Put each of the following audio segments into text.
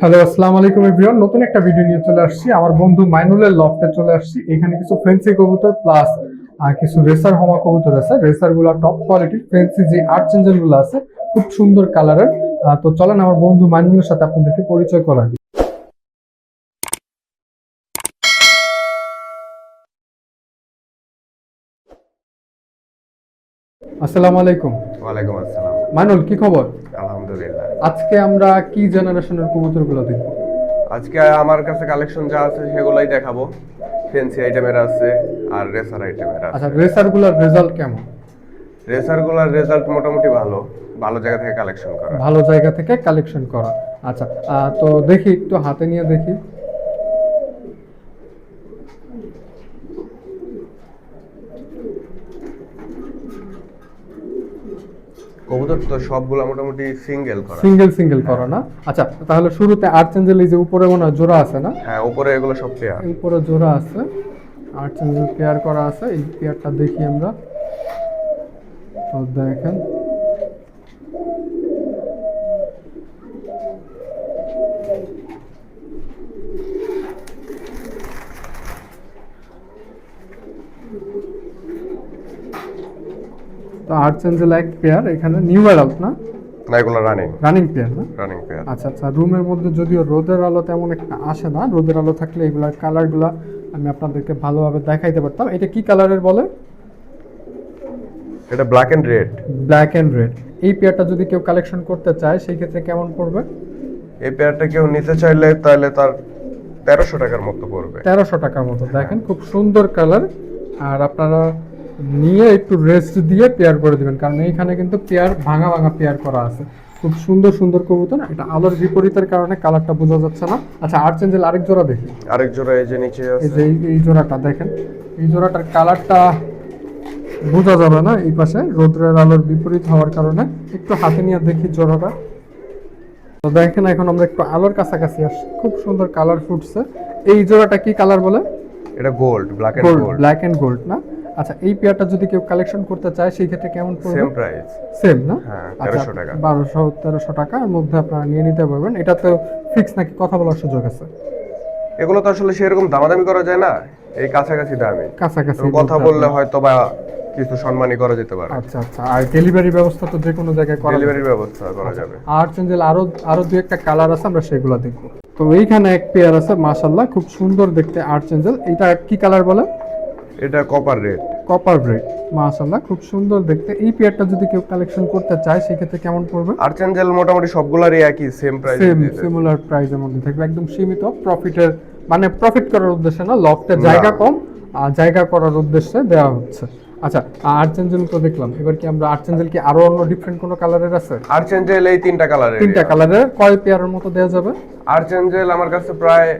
Hello আসসালামু আলাইকুম everyone নতুন একটা ভিডিও নিয়ে চলে আসছি। আমার বন্ধু মাইনুলের লফটে চলে আসছি। এখানে কিছু ফেন্সি কবুতর প্লাস কিছু রেসার হমা কবুতর আছে। রেসারগুলো টপ কোয়ালিটি ফেন্সি যে আর্ট চেঞ্জেলগুলো আছে, খুব সুন্দর কালারের তো চলেন আমার বন্ধু মাইনুলের সাথে আপনাদেরকে পরিচয় করা দিই। আসসালামু আলাইকুম। ওয়ালাইকুম আসসালাম। মাইনুল কি খবর? আলহামদুলিল্লাহ। আজকে আমরা কি জেনারেশনের কবুতরগুলো দেখব? আজকে আমার কাছে কালেকশন যা আছে সেগুলাই দেখাবো। ফ্যান্সি আইটেমের আছে আর রেসার আইটেমের আছে। আচ্ছা রেসারগুলোর রেজাল্ট কেমন? রেসারগুলোর রেজাল্ট মোটামুটি ভালো। ভালো জায়গা থেকে কালেকশন করা। ভালো জায়গা থেকে কালেকশন করা। আচ্ছা তো দেখি একটু হাতে নিয়ে দেখি। কবুতর তো সবগুলো মোটামুটি সিঙ্গেল করা। সিঙ্গেল সিঙ্গেল করা না? আচ্ছা তাহলে শুরুতে আর্চেঞ্জেল এই যে উপরে মনে হয় জোড়া আছে না? হ্যাঁ উপরে এগুলো সব পেয়ার উপরে জোড়া আছে। আর্চেঞ্জেল পেয়ার করা আছে এই পেয়ারটা দেখি আমরা। তো দেখেন। তো আর্চেঞ্জেল এক পেয়ার এখানে নিউ অ্যাডাল্ট না? না এগুলো রানিং রানিং পেয়ার না? রানিং পেয়ার আচ্ছা আচ্ছা রুমের মধ্যে যদিও রোদের আলো তেমন একটা আসে না রোদের আলো থাকলে এগুলার কালারগুলো আমি আপনাদেরকে ভালোভাবে দেখাইতে পারতাম। এটা কি কালারের বলে? এটা black and red black and red এই পেয়ারটা যদি কেউ কালেকশন করতে চায় সেই ক্ষেত্রে কেমন পড়বে? এই পেয়ারটা কেউ নিতে চাইলে তাহলে তার তেরোশো টাকার মতো পড়বে। তেরোশো টাকার মতো। দেখেন খুব সুন্দর কালার আর আপনারা নিয়ে একটু রেস্ট দিয়ে পেয়ার করে দিবেন। কারণ এইখানে কিন্তু পেয়ার ভাঙা ভাঙা পেয়ার করা আছে। খুব সুন্দর সুন্দর কবুতর। এটা আলোর বিপরীতের কারণে কালারটা বোঝা যাচ্ছে না। আচ্ছা আর্চেঞ্জেল আরেক জোড়া দেখি। আরেক জোড়া এই যে নিচে এই যে এই- জোড়াটা দেখেন। এই জোড়াটার কালারটা বোঝা যাবে না এই পাশে। রৌদ্রের আলোর বিপরীত হওয়ার কারণে। একটু হাতে নিয়ে দেখি জোড়াটা। তো দেখেন এখন আমরা একটু আলোর কাছাকাছি আসছি খুব সুন্দর কালার ফুটছে। এই জোড়াটা কি কালার বলে? এটা gold black and gold black and gold না? আচ্ছা এই পেয়ারটা যদি কেউ কালেকশন করতে চায় সেই ক্ষেত্রে কেমন পড়বে? সেম প্রাইস সেম না? হ্যাঁ, আচ্ছা 1300 টাকা। বারোশো তেরোশো টাকার মধ্যে আপনারা নিয়ে নিতে পারবেন। এটা তো ফিক্স নাকি? কথা বলার সুযোগ আছে। এগুলো তো আসলে সেরকম দামাদামি করা যায় না। এই কাছাকাছি দামে। কাছাকাছি কথা বললে হয়তো বা কিছু সম্মানই করা যেতে পারে। আচ্ছা আচ্ছা। আর ডেলিভারি ব্যবস্থা তো যে কোনো জায়গায় করা যাবে। ডেলিভারির ব্যবস্থা করা যাবে। আর চেঞ্জেল আরও আরও দুই একটা কালার আছে আমরা সেগুলো দেখব। তো এইখানে এক পেয়ার আছে মাশাল্লাহ খুব সুন্দর দেখতে আর্ট চেঞ্জেল এটা কি কালার বলে? এটা কপার রেড কপার ব্রেড মাশাল্লাহ খুব সুন্দর দেখতে। এই পেয়ারটা যদি কেউ কালেকশন করতে চায় সেক্ষেত্রে কেমন পড়বে? আর্চেঞ্জেল মোটামুটি সবগুলারই একই সেম প্রাইস সেম সিমিলার প্রাইসের মধ্যে থাকবে একদম সীমিত। প্রফিটের মানে প্রফিট করার উদ্দেশ্যে না লফটের জায়গা কম আর জায়গা করার উদ্দেশ্যে দেওয়া হচ্ছে। আচ্ছা আর্চেঞ্জেল তো দেখলাম। এবার কি আমরা আর্চেঞ্জেল কি আরও অন্য ডিফারেন্ট কোনো কালারের আছে? আর্চেঞ্জেল এই তিনটা কালারের তিনটা কালারের কয় পেয়ারের মতো দেওয়া যাবে? আর্চেঞ্জেল আমার কাছে প্রায়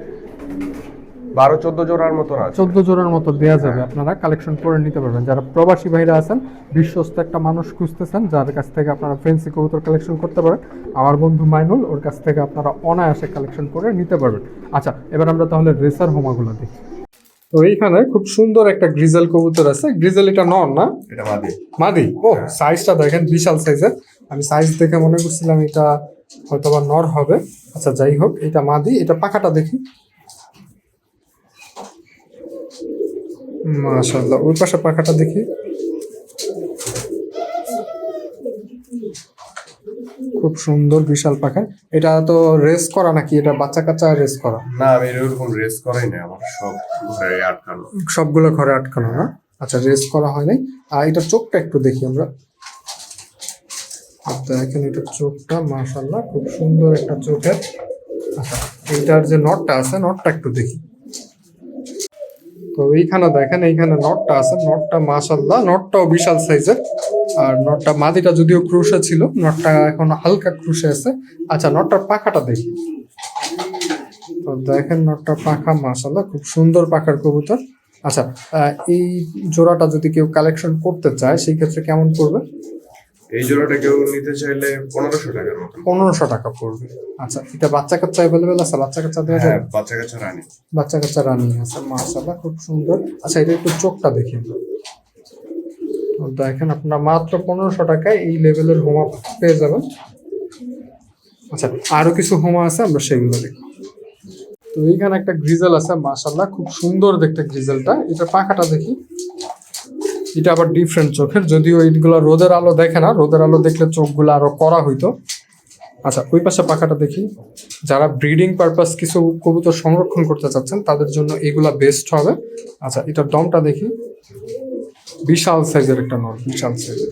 বারো চোদ্দ জোড়ার আছে। চোদ্দ জোড়ার মতো দেওয়া যাবে। আপনারা কালেকশন করে নিতে পারবেন। যারা প্রবাসী ভাইরা আছেন বিশ্বস্ত একটা মানুষ খুঁজতেছেন যার কাছ থেকে আপনারা ফেন্সি কবুতর কালেকশন করতে পারেন আমার বন্ধু মাইনুল ওর কাছ থেকে আপনারা অনায়াসে কালেকশন করে নিতে পারবেন। আচ্ছা এবার আমরা তাহলে রেসার হোমাগুলো দেখি। তো এইখানে খুব সুন্দর একটা গ্রিজেল কবুতর আছে। গ্রিজেল এটা নন না? এটা মাদি। মাদি? ও সাইজটা দেখেন বিশাল সাইজের আমি সাইজ দেখে মনে করছিলাম এটা হয়তো বা নর হবে। আচ্ছা যাই হোক এটা মাদি। এটা পাখাটা দেখি। মাশাআল্লাহ। ওই পাশে পাখাটা দেখি। খুব সুন্দর বিশাল পাখা। এটা তো রেস করা নাকি? এটা বাচ্চা কাচ্চা রেস করা? না আমি এরকম রেস করাই না আমার সব ঘরে আটকানো। সবগুলো ঘরে আটকানো না? আচ্ছা রেস করা হয় নাই। আর এটা চোখটা একটু দেখি আমরা। দেখেন এটা চোখটা মাশাল্লাহ খুব সুন্দর একটা চোখের। আচ্ছা এটার যে নটটা আছে নটটা একটু দেখি। তো এইখানে দেখেন, এইখানে নটটা আছে। নটটা মাশাল্লাহ নটটাও বিশাল সাইজের। আর নটটা মাদিটা যদিও ক্রুশে ছিল নটটা এখন হালকা ক্রুশে আছে। আচ্ছা নটটার পাখাটা দেখি। তো দেখেন নটটা পাখা মাশাল্লাহ খুব সুন্দর পাখার কবুতর। আচ্ছা এই জোড়াটা যদি কেউ কালেকশন করতে চায়, সেই ক্ষেত্রে কেমন পড়বে এই জোড়াটা কেউ নিতে চাইলে পনেরোশো টাকার মতন পনেরোশো টাকা পড়বে। আচ্ছা এটা বাচ্চা কাচ্চা অ্যাভেলেবেল আছে? বাচ্চা কাচ্চা দেওয়া হ্যাঁ যাবে বাচ্চা কাচ্চা রানি। বাচ্চা কাচ্চা রানিং আছে মাশাল্লাহ খুব সুন্দর। আচ্ছা এটা একটু চোখটা দেখি। তো দেখেন আপনারা মাত্র পনেরোশো টাকায় এই লেভেলের হোমা পেয়ে যাবেন। আচ্ছা আরও কিছু হোমা আছে আমরা সেগুলো দেখব তো এইখানে একটা গ্রিজেল আছে মাশাল্লাহ খুব সুন্দর দেখতে গ্রিজেলটা এটা পাখাটা দেখি। এটা আবার ডিফারেন্ট চোখের। যদিও এইগুলো রোদের আলো দেখে না, রোদের আলো দেখলে চোখগুলো আরও করা হইতো। আচ্ছা ওই পাশে পাখাটা দেখি। যারা ব্রিডিং পারপাস কিছু কবুতর সংরক্ষণ করতে চাচ্ছেন, তাদের জন্য এগুলা বেস্ট হবে। আচ্ছা এটা দমটা দেখি। বিশাল সাইজের একটা নট বিশাল সাইজের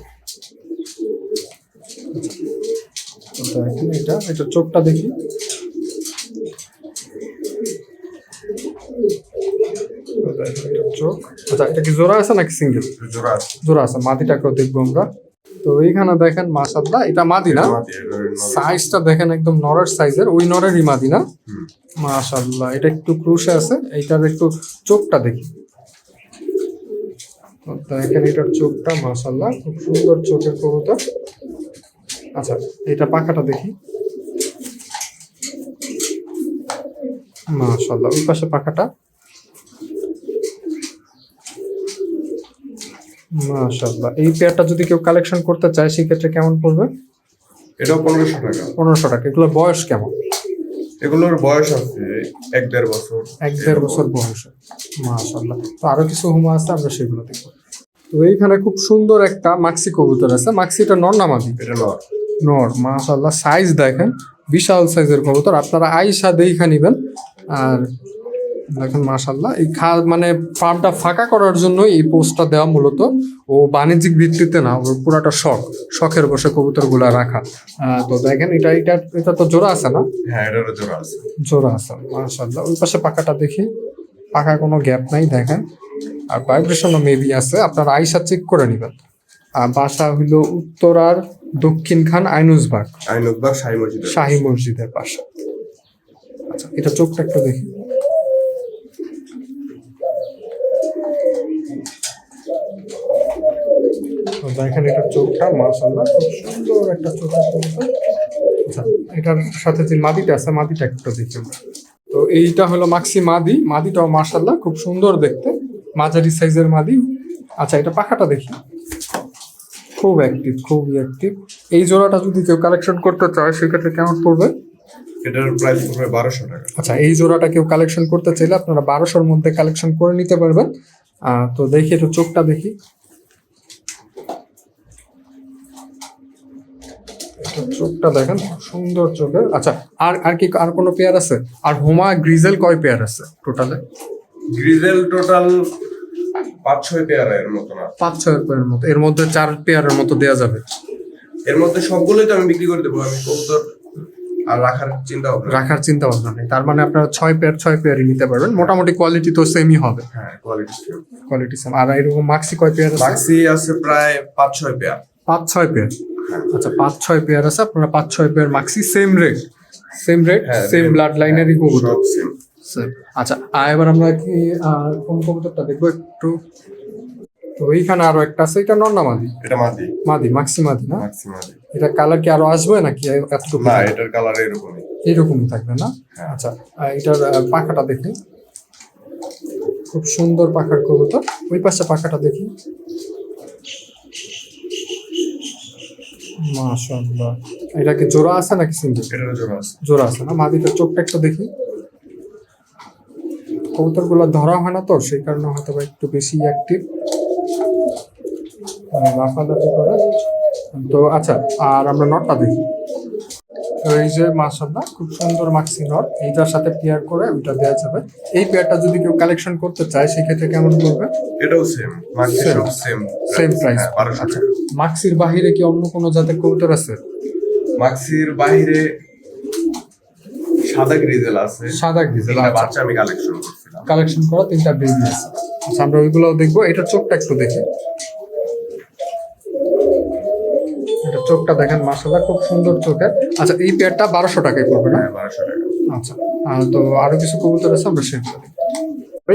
এটা এটা চোখটা দেখি তো দেখেন এটার চোখ। আচ্ছা এটা কি জোড়া আছে নাকি সিঙ্গেল? জোড়া আছে। জোড়া আছে মাদিটাকেও দেখব আমরা। তো এইখানে দেখেন মাসাল্লাহ এটা মাদি না? সাইজটা দেখেন একদম নরের সাইজের ওই নরেরই মাদি না? হুম। মাশাল্লাহ এটা একটু ক্রুশে আছে এইটার একটু চোখটা দেখি। দেখেন এটার চোখটা মাশাল্লাহ খুব সুন্দর চোখের কবুতর। আচ্ছা এটা পাখাটা দেখি। মাশাল্লাহ ওই পাশে পাখাটা। মাশাল্লাহ এই পেয়ারটা যদি কেউ কালেকশন করতে চায় সেক্ষেত্রে কেমন পড়বে? এটাও পনেরোশো টাকা। পনেরোশো টাকা। এগুলোর বয়স কেমন? এগুলোর বয়স আছে এক দেড় বছর। এক দেড় বছর বয়স। মাশাল্লাহ তো আরও কিছু হুমা আছে আমরা সেগুলো দেখব। তো এইখানে খুব সুন্দর একটা মাক্সি কবুতর আছে। মাক্সিটা নর নামাদি এটা নর। নর মাশাল্লাহ সাইজ দেখেন বিশাল সাইজের কবুতর। আপনারা আইসা দেখা নিবেন। আর দেখেন মাশাল্লাহ এই খা মানে ফার্মটা ফাঁকা করার জন্য এই পোস্টটা দেওয়া মূলত। ও বাণিজ্যিক ভিত্তিতে না ওর পুরাটা শখ। শখের বসে কবুতরগুলা রাখা তো দেখেন এটা এটা এটা তো জোড়া আছে না? হ্যাঁ এটারও জোড়া আছে। জোড়া আছে মাশাল্লাহ ওই পাশে পাকাটা দেখি। পাকা কোনো গ্যাপ নাই দেখেন। আর ভাইব্রেশনও মেবি আছে। আপনার আইসা চেক করে নেবেন। আর বাসা হইল উত্তরার দক্ষিণ খান আইনুসবাগ আইনুকবার শাহী মসজিদ শাহী মসজিদের পাশে। আচ্ছা এটা চোখটা একটু দেখি। তো দেখেন এটার চোখটা মাশাল্লাহ খুব সুন্দর একটা কবুতর। আচ্ছা এটার সাথে যে মাদিটা আছে মাদিটা একটু দেখি আমরা। তো এইটা হলো মাক্সি মাদি মাদিটাও মাশাল্লাহ খুব সুন্দর দেখতে মাঝারি সাইজের মাদি। আচ্ছা এটা পাখাটা দেখি। খুব অ্যাক্টিভ খুবই অ্যাক্টিভ এই জোড়াটা যদি কেউ কালেকশন করতে চায় সেক্ষেত্রে কেমন পড়বে? এটার প্রাইস পড়বে বারোশো টাকা। আচ্ছা এই জোড়াটা কেউ কালেকশন করতে চাইলে আপনারা বারোশোর মধ্যে কালেকশন করে নিতে পারবেন। তো দেখি একটু চোখটা দেখি। চোখটা দেখেন খুব সুন্দর চোখের। আচ্ছা আর আর কি আর কোনো পেয়ার আছে? আর হোমা গ্রিজেল কয় পেয়ার আছে টোটালে গ্রিজেল টোটাল পাঁচ ছয় পেয়ার এর মতো না। পাঁচ ছয় পেয়ারের মতো। এর মধ্যে চার পেয়ারের মতো দেওয়া যাবে। এর মধ্যে সবগুলোই তো আমি বিক্রি করে দেবো আমি কবুতর আর রাখার চিন্তা ভাবনা রাখার চিন্তা ভাবনা নেই। তার মানে আপনারা ছয় পেয়ার ছয় পেয়ারই নিতে পারবেন। মোটামুটি কোয়ালিটি তো সেমই হবে। হ্যাঁ কোয়ালিটি কোয়ালিটি সেম আর এরকম মাক্সি কয় পেয়ার মাক্সি আছে প্রায় পাঁচ ছয় পেয়ার পাঁচ ছয় পেয়ার আচ্ছা পাঁচ ছয় পেয়ার আছে আপনারা পাঁচ ছয় pair Maksi same rate same rate same blood লাইনেরই কবুতর আচ্ছা আর এবার আমরা কি কোন কবুতরটা দেখব একটু? তো এইখানে আরও একটা আছে এটা নন্না মাদি? এটা মাদি। মাদি মাক্সি মাদি না? মাক্সি মাদি। এটা কালার কি আরও আসবে নাকি এতটুকু না এটার কালার এরকমই। এইরকমই থাকবে না? হ্যাঁ। আচ্ছা এটার পাখাটা দেখি। খুব সুন্দর পাখার কবুতর। ওই পাশে পাখাটা দেখি। মাশাআল্লাহ। এটা কি জোড়া আছে নাকি সিঙ্গেল? এটা জোড়া আছে। জোড়া আছে না? মাদিটা চোখটা একটু দেখি। কবুতরগুলো ধরা হয় না তো সেই কারণে হয়তো বা একটু বেশি অ্যাক্টিভ লাফালাফি করে তো আচ্ছা আর আমরা নটটা দেখি। এই যে মাসাল্লাহ খুব সুন্দর মাক্সি নট। এইটার সাথে পেয়ার করে ওইটা দেওয়া যাবে। এই পেয়ারটা যদি কেউ কালেকশন করতে চায় সেক্ষেত্রে কেমন করবে এটাও সেম মাক্সি. সব সেম সেম প্রাইস আচ্ছা মাক্সির বাহিরে কি অন্য কোনো জাতের কবুতর আছে? মাক্সির বাইরে সাদা গ্রিজেল আছে। সাদা গ্রিজেল আচ্ছা। বাচ্চা আমি কালেকশন করছিলাম। কালেকশন করা তিনটা বেবি আছে। আচ্ছা আমরা ওইগুলোও দেখব। এটার চোখটা একটু দেখি এটা চোখটা দেখেন মাসাল্লাহ খুব সুন্দর চোখের। আচ্ছা এই পেয়ারটা বারোশো টাকায় পড়বে না? হ্যাঁ বারোশো টাকা। আচ্ছা তো আরও কিছু কবুতর আছে আমরা সেগুলো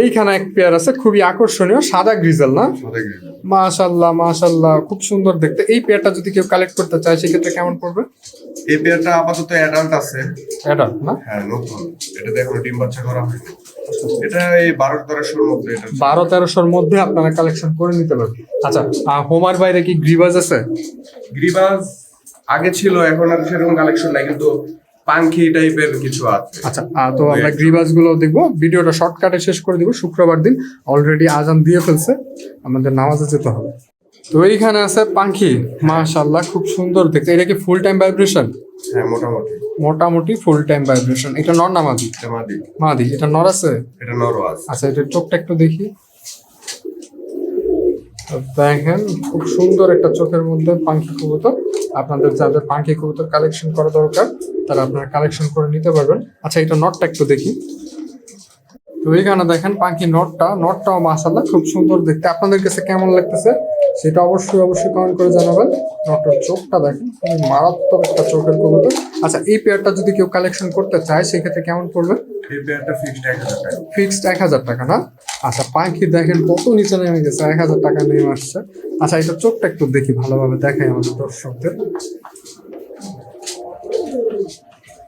এইখানে এক পেয়ার আছে খুবই আকর্ষণীয় সাদা গ্রিজেল না? মাশাল্লাহ মাশাল্লাহ খুব সুন্দর দেখতে। এই পেয়ারটা যদি কেউ কালেক্ট করতে চায় সেক্ষেত্রে কেমন পড়বে? এই পেয়ারটা আপাতত অ্যাডাল্ট আছে। অ্যাডাল্ট না? হ্যাঁ নতুন এটা দেখো ডিম বাচ্চা করা। হয়নি এটা এই বারো তেরোশোর মধ্যে বারো তেরোশোর মধ্যে আপনারা কালেকশন করে নিতে পারবেন। আচ্ছা হোমার বাইরে কি গ্রিবাজ আছে? গ্রিবাস আগে ছিল এখন আর সেরকম কালেকশন নাই কিন্তু পাঙ্খি টাইপের কিছু আছে। আচ্ছা তো আমরা গ্রিবাসগুলো দেখব। ভিডিওটা শর্টকাটে শেষ করে দিব। শুক্রবার দিন অলরেডি আজান দিয়ে ফেলছে। আমাদের নামাজে যেতে হবে। তো এইখানে আছে পাখি মাশাল্লাহ খুব সুন্দর দেখতে। এটা কি ফুল টাইম ভাইব্রেশন হ্যাঁ মোটামুটি। মোটামুটি ফুল টাইম ভাইব্রেশন এটা নর না মাদি? এটা মাদি। মাদি। এটা নর আছে? এটা নরও আছে। আচ্ছা এটা চোখটা একটু দেখি। দেখেন খুব সুন্দর একটা চোখের মধ্যে পাখি কবুতর। আপনাদের যাদের পাখি কবুতর কালেকশন করা দরকার তারা আপনারা কালেকশন করে নিতে পারবেন। আচ্ছা এটা নটটা একটু দেখি। তো এইখানে দেখেন পাখি নটটা নটটাও মাসাল্লাহ খুব সুন্দর দেখতে। আপনাদের কাছে কেমন লাগতেছে? সেটা অবশ্যই অবশ্যই কমেন্ট করে জানাবেন। নটটার চোখটা দেখেন খুবই মারাত্মক একটা চোখের কবুতর। আচ্ছা এই পেয়ারটা যদি কেউ কালেকশন করতে চায় সেক্ষেত্রে কেমন পড়বে? এই পেয়ারটা ফিক্সড এক হাজার টাকা। ফিক্সড এক হাজার টাকা না? আচ্ছা পাখি দেখেন কত নিচে নেমে গেছে এক হাজার টাকা নেমে আসছে। আচ্ছা এটা চোখটা একটু দেখি ভালোভাবে দেখাই আমাদের দর্শকদের।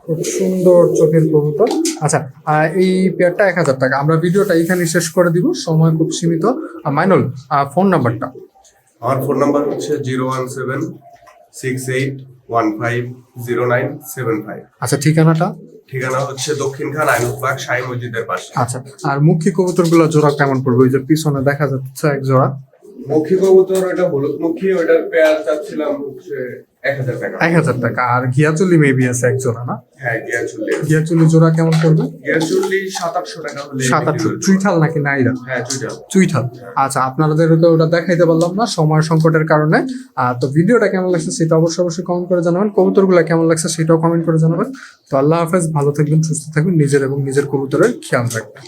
খুব সুন্দর চোখের কবুতর। আচ্ছা এই পেয়ারটা এক হাজার টাকা। আমরা ভিডিওটা এখানে শেষ করে দিব সময় খুব সীমিত। মাইনুল ফোন নাম্বারটা আমার ফোন নাম্বার হচ্ছে zero one seven six eight one five zero nine seven five. আচ্ছা ঠিকানাটা? ঠিকানা হচ্ছে দক্ষিণ খান আইনুবাগ সাই মসজিদের পাশে। আচ্ছা আর মুখ্য কবুতরগুলো জোড়া কেমন পড়বে? ওই যে পিছনে দেখা যাচ্ছে এক জোড়া। মুখী কবুতর ওটা হলুদ মুখী ওটার পেয়ার চাচ্ছিলাম হচ্ছে এক হাজার টাকা। আর মেবি আছে এক জোড়া না? হ্যাঁ গিয়ার চুল্লি জোড়া কেমন পড়বে? গিয়ার সাত আটশো টাকা হলে সাত আটশো। চুইঠাল নাকি নাইরা? হ্যাঁ চুইঠাল। আচ্ছা আপনাদেরকে ওটা দেখাইতে পারলাম না সময় সংকটের কারণে। তো ভিডিওটা কেমন লাগছে সেটা অবশ্যই অবশ্যই কমেন্ট করে জানাবেন। কবুতরগুলো কেমন লাগছে সেটাও কমেন্ট করে জানাবেন। তো আল্লাহ হাফেজ ভালো থাকবেন সুস্থ থাকবেন নিজের এবং নিজের কবুতরের খেয়াল রাখবেন।